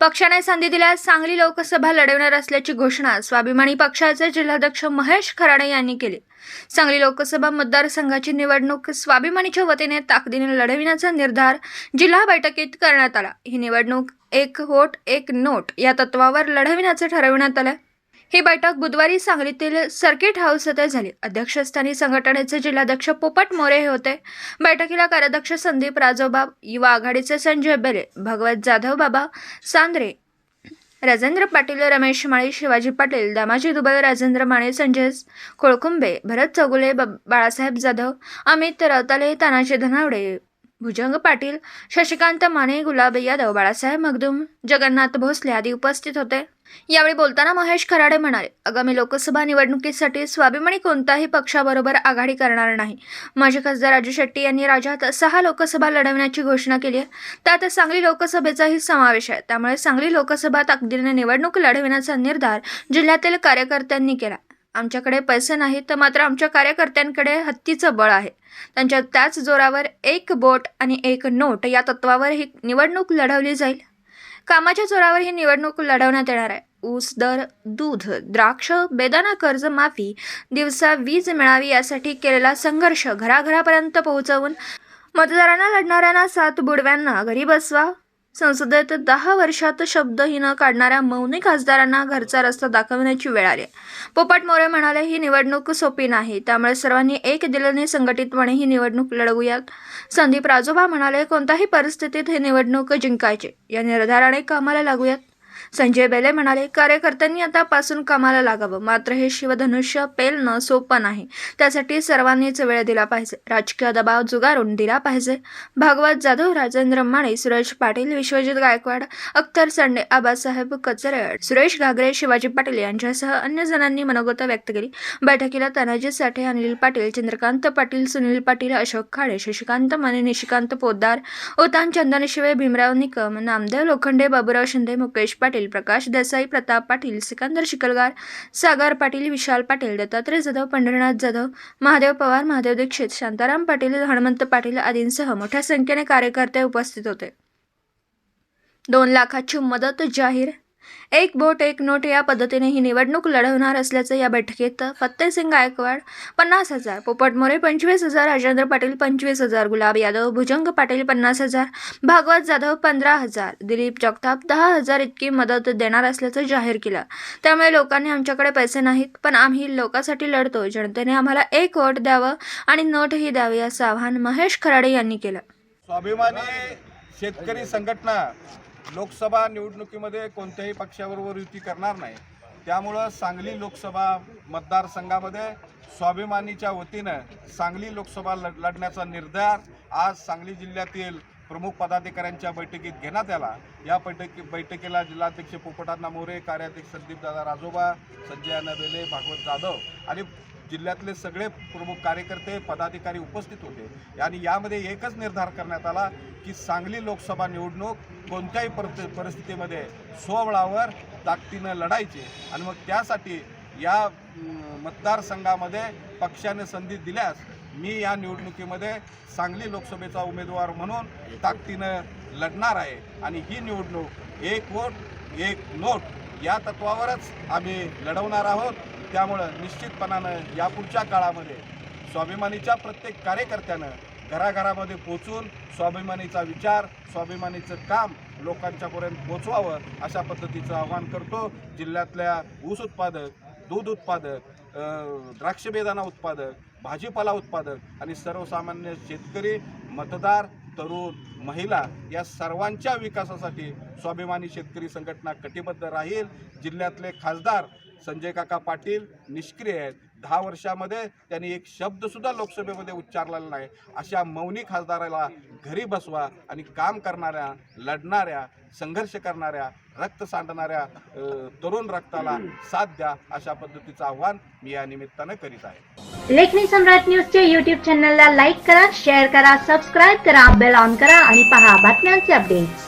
पक्षाने संधी दिल्यास सांगली लोकसभा लढवणार असल्याची घोषणा स्वाभिमानी पक्षाचे जिल्हाध्यक्ष महेश खराडे यांनी केली. सांगली लोकसभा मतदारसंघाची निवडणूक स्वाभिमानीच्या वतीने ताकदीने लढविण्याचा निर्धार जिल्हा बैठकीत करण्यात आला. ही निवडणूक एक वोट एक नोट या तत्वावर लढविण्याचं ठरविण्यात आलं. ही बैठक बुधवारी सांगलीतील सर्किट हाऊस येथे झाली. अध्यक्षस्थानी संघटनेचे जिल्हाध्यक्ष पोपट मोरे हे होते. बैठकीला कार्याध्यक्ष संदीप राजोबा युवा आघाडीचे संजय बेले भगवत जाधव बाबा सांद्रे राजेंद्र पाटील रमेश माळी शिवाजी पाटील दामाजी दुबे राजेंद्र माने संजय कोळकुंबे भरत चौगुले बाळासाहेब जाधव अमित रवताले तानाजी धनावडे भुजंग पाटील शशिकांत माने गुलाब यादव बाळासाहेब मगदूम जगन्नाथ भोसले आदी उपस्थित होते. यावेळी बोलताना महेश खराडे म्हणाले आगामी लोकसभा निवडणुकीसाठी स्वाभिमानी कोणताही पक्षाबरोबर आघाडी करणार नाही. माजी खासदार राजू शेट्टी यांनी राज्यात सहा लोकसभा लढवण्याची घोषणा केली आहे. त्यात सांगली लोकसभेचाही समावेश आहे. त्यामुळे सांगली लोकसभा ताकदीने निवडणूक लढविण्याचा निर्धार जिल्ह्यातील कार्यकर्त्यांनी केला. आमच्याकडे पैसे नाहीत तर मात्र आमच्या कार्यकर्त्यांकडे हत्तीचं बळ आहे. त्यांच्या त्याच जोरावर एक बोट आणि एक नोट या तत्वावर ही निवडणूक लढवली जाईल. कामाच्या जोरावर ही निवडणूक लढवण्यात येणार आहे. ऊस दर दूध द्राक्ष बेदाना कर्ज माफी दिवसा वीज मिळावी यासाठी केलेला संघर्ष घराघरापर्यंत पोहोचवून मतदारांना लढणाऱ्यांना सात बुडव्यांना घरी बसवा. संसदेत दहा वर्षात शब्दही न काढणाऱ्या मौनी खासदारांना घरचा रस्ता दाखवण्याची वेळ आली. पोपट मोरे म्हणाले ही निवडणूक सोपी नाही. त्यामुळे सर्वांनी एक दिलेने संघटितपणे ही निवडणूक लढवूयात. संदीप राजोबा म्हणाले कोणत्याही परिस्थितीत ही निवडणूक जिंकायची. या निर्धाराने कामाला लागूयात. संजय बेले म्हणाले कार्यकर्त्यांनी आतापासून कामाला लागावं. मात्र हे शिवधनुष्य पेलणं सोपं नाही. त्यासाठी सर्वांनीच वेळ दिला पाहिजे. राजकीय दबाव जुगारून दिला पाहिजे. भागवत जाधव राजेंद्र माने सुरेश पाटील विश्वजित गायकवाड अख्तर संडे आबासाहेब कचरे सुरेश घागरे शिवाजी पाटील यांच्यासह अन्य जणांनी मनोगत व्यक्त केली. बैठकीला तानाजी साठे अनिल पाटील चंद्रकांत पाटील सुनील पाटील अशोक खाडे शशिकांत माने निशिकांत पोद्दार ओतान चंदन शिवे भीमराव निकम नामदेव लोखंडे बाबूराव शिंदे मुकेश पाटील प्रकाश देसाई प्रताप पाटील सिकंदर शिकलगार सागर पाटील विशाल पाटील दत्तात्रय जाधव पंढरीनाथ जाधव महादेव पवार महादेव दीक्षित शांताराम पाटील हनुमंत पाटील आदींसह मोठ्या संख्येने कार्यकर्ते उपस्थित होते. दोन लाखाची मदत जाहीर एक बोट एक नोट या पद्धतीने ही निवडणूक लढवणार असल्याचं या बैठकीत फत्तेसिंग गायकवाड पन्नास हजार पोपट मोरे पंचवीस हजार राजेंद्र पाटील पंचवीस हजार गुलाब यादव भुजंग पाटील पन्नास हजार भागवत जाधव पंधरा हजार दिलीप जगताप दहा हजार इतकी मदत देणार असल्याचं जाहीर केलं. त्यामुळे लोकांनी आमच्याकडे पैसे नाहीत पण आम्ही लोकांसाठी लढतो जनतेने आम्हाला एक वोट द्यावं आणि नोटही द्यावी असं आवाहन महेश खराडे यांनी केलं. स्वाभिमानी शेतकरी संघटना लोकसभा निवडणुकीमध्ये कोणत्याही पक्षाबरोबर युती करणार नाही. त्यामुळं सांगली लोकसभा मतदारसंघामध्ये स्वाभिमानीच्या वतीनं सांगली लोकसभा लढ लढण्याचा निर्धार आज सांगली जिल्ह्यातील प्रमुख पदाधिकाऱ्यांच्या बैठकीत घेण्यात आला. या बैठकी बैठकीला जिल्हाध्यक्ष पोपटांना मोरे कार्याध्यक्ष संदीप दादा राजोबा संजय अण्णा बेले भागवत जाधव आणि जिल्ह्यातले सगळे प्रमुख कार्यकर्ते पदाधिकारी उपस्थित होते. आणि यामध्ये एकच निर्धार करण्यात आला की सांगली लोकसभा निवडणूक कोणत्याही परिस्थिती परिस्थितीमध्ये स्वबळावर ताकदीनं लढायची. आणि मग त्यासाठी या मतदारसंघामध्ये पक्षाने संधी दिल्यास मी या निवडणुकीमध्ये सांगली लोकसभेचा उमेदवार म्हणून ताकदीनं लढणार आहे. आणि ही निवडणूक एक वोट एक नोट या तत्वावरच आम्ही लढवणार आहोत. त्यामुळं निश्चितपणानं यापुढच्या काळामध्ये स्वाभिमानीच्या प्रत्येक कार्यकर्त्यानं घराघरामध्ये पोचून स्वाभिमानीचा विचार स्वाभिमानीचं काम लोकांच्यापर्यंत पोचवावं अशा पद्धतीचं आवाहन करतो. जिल्ह्यातल्या ऊस उत्पादक दूध उत्पादक द्राक्षबेदाना द्राक्ष उत्पादक भाजीपाला उत्पादक आणि सर्वसामान्य शेतकरी मतदार तरुण महिला या सर्वांच्या विकासासाठी स्वाभिमानी शेतकरी संघटना कटिबद्ध राहील. जिल्ह्यातले खासदार संजय काका पाटील निष्क्रिय आहेत. दहा वर्षामध्ये त्यांनी एक शब्दसुद्धा लोकसभेमध्ये उच्चारलेला नाही. अशा मौनी खासदाराला घरी बसवा आणि काम करणाऱ्या लढणाऱ्या संघर्ष करणाऱ्या रक्त सांडणाऱ्या तरुण रक्ताला साथ द्या अशा पद्धतीचं आव्हान मी या निमित्तानं करीत आहे. लेखनी सम्राट न्यूजच्या युट्यूब चॅनलला लाईक करा शेअर करा सबस्क्राईब करा बेल ऑन करा आणि पहा बातम्यांचे अपडेट्स